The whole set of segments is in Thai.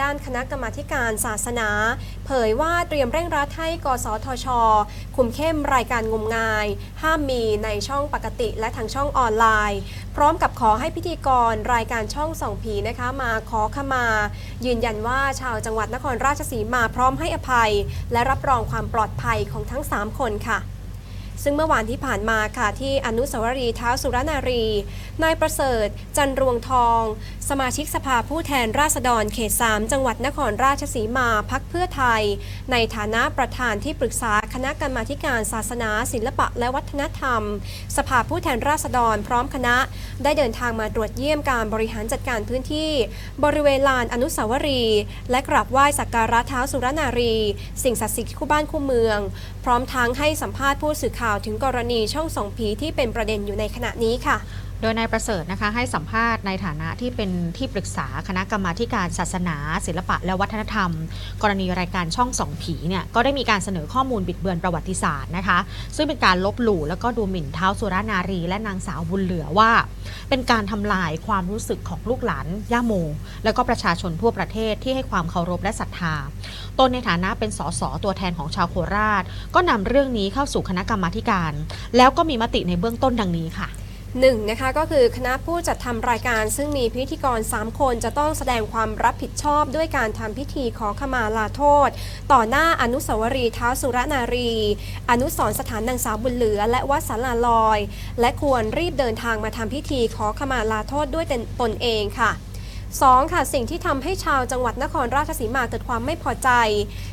ด้านคณะกรรมาการศาสนา เผยว่าเตรียมเร่งรัดให้กสทช คุมเข้มรายการงมงาย ห้ามมีในช่องปกติและทางช่องออนไลน์ พร้อมกับขอให้พิธีกรรายการช่องส่องผีนะคะมาขอขมา ยืนยันว่าชาวจังหวัดนครราชสีมาพร้อมให้อภัย และรับรองความปลอดภัยของทั้ง 3 คนค่ะ ซึ่งเมื่อวานที่ผ่านมาค่ะที่อนุสาวรีย์เท้าสุรนารี นายประเสริฐ จันรวงทอง สมาชิกสภาผู้แทนราษฎรเขต 3 จังหวัดนครราชสีมาพักเพื่อไทย ในฐานะประธานที่ปรึกษาคณะกรรมาการศาสนา ศิลปะและวัฒนธรรม สภาผู้แทนราษฎรพร้อมคณะ ได้เดินทางมาตรวจเยี่ยมการบริหารจัดการพื้นที่ บริเวณลานอนุสาวรีย์และกราบไหว้สักการะเท้าสุรนารี สิ่งศักดิ์สิทธิ์คู่บ้านคู่เมือง พร้อมทั้งให้สัมภาษณ์ผู้สื่อข่าวถึงกรณีช่องส่องผีที่เป็นประเด็นอยู่ในขณะนี้ค่ะ โดยนายประเสริฐนะคะให้สัมภาษณ์ในฐานะที่เป็นที่ปรึกษาคณะกรรมาการศาสนา ศิลปะและวัฒนธรรม กรณีรายการช่องสองผีเนี่ยก็ได้มีการเสนอข้อมูลบิดเบือนประวัติศาสตร์นะคะ ซึ่งเป็นการลบหลู่แล้วก็ดูหมิ่นเท้าสุรนารี และนางสาวบุญเหลือว่า เป็นการทำลายความรู้สึกของลูกหลานย่าโม แล้วก็ประชาชนทั่วประเทศที่ให้ความเคารพและศรัทธาตนในฐานะเป็นสสตัวแทนของชาวโคราช ก็นำเรื่องนี้เข้าสู่คณะกรรมาการ แล้วก็มีมติในเบื้องต้นดังนี้ค่ะ หนึ่งนะคะก็คือคณะผู้จัดทำรายการซึ่งมีพิธีกร 3 คนจะต้องแสดงความรับผิดชอบด้วยการทำพิธีขอขมาลาโทษ ต่อหน้าอนุสาวรีย์ท้าสุรนารี อนุสรสถานนางสาวบุญเหลือ และวัดสาราลอย และควรรีบเดินทางมาทำพิธีขอขมาลาโทษด้วยตนเองค่ะ 2. ค่ะสิ่งที่ทำให้ชาวจังหวัดนครราชสีมาเกิดความไม่พอใจ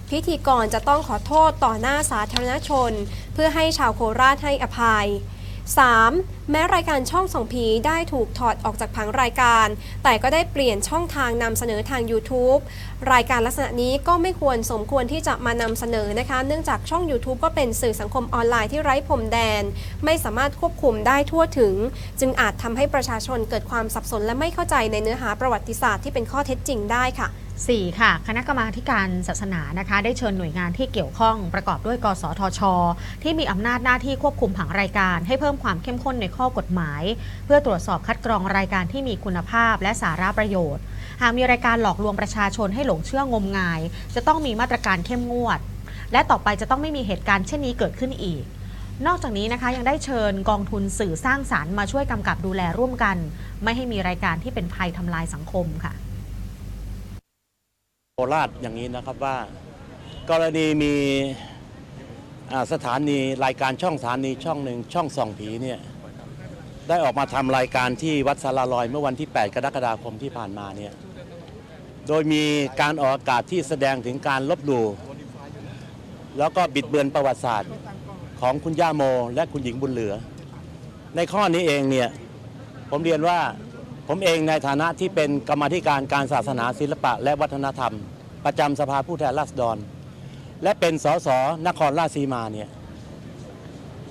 พิธีกรจะต้องขอโทษต่อหน้าสาธารณชน เพื่อให้ชาวโคราชให้อภัย 3. แม้รายการช่องส่องผีได้ถูกถอดออกจากผังรายการ แต่ก็ได้เปลี่ยนช่องทางนำเสนอทาง YouTube รายการลักษณะนี้ก็ไม่ควรสมควรที่จะมานำเสนอนะคะ เนื่องจากช่อง YouTube ก็เป็นสื่อสังคมออนไลน์ที่ไร้พรมแดน ไม่สามารถควบคุมได้ทั่วถึง จึงอาจทำให้ประชาชนเกิดความสับสนและไม่เข้าใจในเนื้อหาประวัติศาสตร์ที่เป็นข้อเท็จจริงได้ค่ะ 4. ค่ะคณะกรรมาการศาสนานะคะได้เชิญหน่วยงานที่เกี่ยวข้องประกอบด้วย กสทช ที่มีอำนาจหน้าที่ควบคุมผังรายการ ให้เพิ่มความเข้มข้นในข้อกฎหมาย เพื่อตรวจสอบคัดกรองรายการที่มีคุณภาพและสาระประโยชน์ หากมีรายการหลอกลวงประชาชนให้หลงเชื่องมงาย จะต้องมีมาตรการเข้มงวด และต่อไปจะต้องไม่มีเหตุการณ์เช่นนี้เกิดขึ้นอีกนอกจากนี้นะคะยังได้เชิญกองทุนสื่อสร้างสารรค์มาช่วยกำกับดูแลร่วมกัน ไม่ให้มีรายการที่เป็นภัยทำลายสังคมค่ะ ราชอย่างนี้นะครับว่า กรณีมีสถานีรายการช่องสถานีช่องหนึ่งช่องส่องผีเนี่ยได้ออกมาทำรายการที่วัดสาราลอยเมื่อวันที่ 8 กรกฎาคมที่ผ่านมาเนี่ยโดยมีการออกอากาศที่แสดงถึงการลบหลู่แล้วก็บิดเบือนประวัติศาสตร์ของคุณย่าโม และคุณหญิงบุญเหลือ ในข้อนี้เองเนี่ยผมเรียนว่าผมเองในฐานะที่เป็นกรรมธิการการศาสนาศิลปะและวัฒนธรรม ประจำสภาผู้แทนราษฎร และเป็นสสนครราชสีมาเนี่ย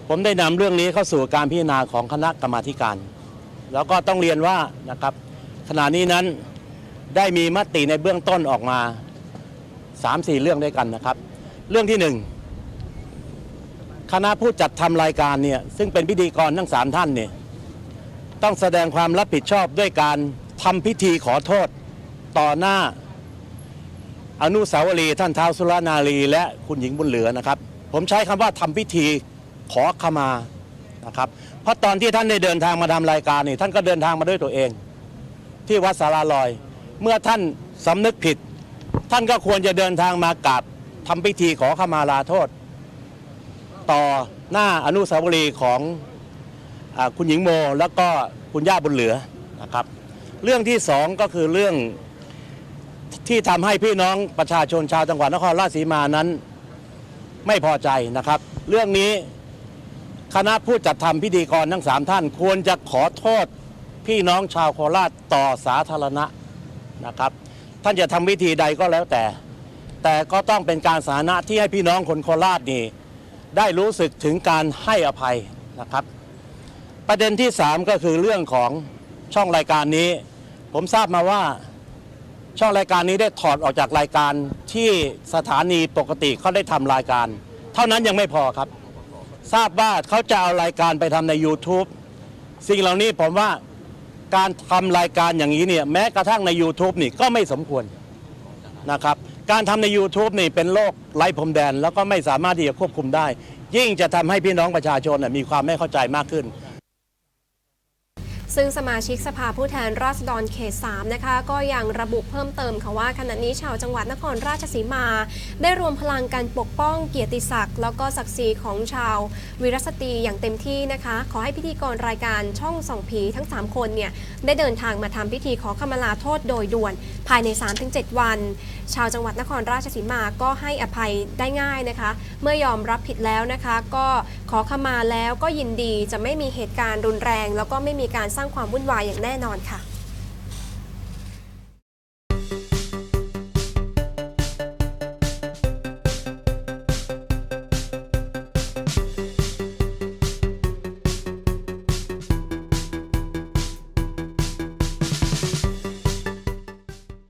ผมได้นำเรื่องนี้เข้าสู่การพิจารณาของคณะกรรมาการ แล้วก็ต้องเรียนว่านะครับขณะนี้นั้นได้มีมติในเบื้องต้นออกมา 3-4 เรื่องด้วยกันนะครับ เรื่องที่หนึ่งคณะผู้จัดทำรายการเนี่ยซึ่งเป็นพิธีกรทั้งสามท่านเนี่ยต้องแสดงความรับผิดชอบด้วยการทำพิธีขอโทษต่อหน้า อนุสาวรีย์ท่านท้าวสุรนารีและคุณหญิงบุญเหลือนะครับ ผมใช้คำว่าทำพิธีขอขมานะครับเพราะตอนที่ท่านได้เดินทางมาทำรายการนี่ท่านก็เดินทางมาด้วยตัวเอง ที่วัดสาราลอย เมื่อท่านสำนึกผิด ท่านก็ควรจะเดินทางมากราบทำพิธีขอขมาลาโทษ ต่อหน้าอนุสาวรีย์ของอคุณหญิงโม แล้วก็คุณย่าบุญเหลือนะครับ เรื่องที่สองก็คือเรื่อง ที่ทำให้พี่น้องประชาชนชาวจังหวัดนครราชสีมานั้น ไม่พอใจนะครับ เรื่องนี้คณะผู้จัดทำพิธีกรทั้งสามท่าน ควรจะขอโทษพี่น้องชาวโคราชต่อสาธารณะนะครับ ท่านจะทำวิธีใดก็แล้วแต่ แต่ก็ต้องเป็นการสาธารณะที่ให้พี่น้องคนโคราชนี่ได้รู้สึกถึงการให้อภัยนะครับ ประเด็นที่ 3 ก็คือเรื่องของช่องรายการนี้ ผมทราบมาว่า ช่องรายการนี้ได้ถอดออกจากรายการที่สถานีปกติเขาได้ทำรายการ เท่านั้นยังไม่พอครับ ทราบว่าเขาจะเอารายการไปทำใน YouTube สิ่งเหล่านี้ผมว่าการทำรายการอย่างนี้เนี่ยแม้กระทั่งใน YouTube นี่ก็ไม่สมควรนะครับการทำใน YouTube นี่เป็นโลกไร้พรมแดน แล้วก็ไม่สามารถที่จะควบคุมได้ ยิ่งจะทำให้พี่น้องประชาชนมีความไม่เข้าใจมากขึ้น ซึ่งสมาชิกสภาผู้แทนราษฎรเขต 3 นะคะ ก็ยังระบุเพิ่มเติมค่ะว่าขณะนี้ชาวจังหวัดนครราชสีมา ได้รวมพลังการปกป้องเกียรติศักดิ์แล้วก็ศักดิ์ศรีของชาววีรสตรีอย่างเต็มที่นะคะ ขอให้พิธีกรรายการช่องส่องผีทั้ง 3 คนเนี่ยได้เดินทางมาทำพิธีขอขมาลาโทษโดยด่วน ภายใน 3-7 วัน ชาวจังหวัดนครราชสีมาก็ให้อภัยได้ง่ายนะคะ เมื่อยอมรับผิดแล้วนะคะ ก็ขอขมาแล้วก็ยินดีจะไม่มีเหตุการณ์รุนแรง แล้วก็ไม่มีการสร้างความวุ่นวายอย่างแน่นอนค่ะ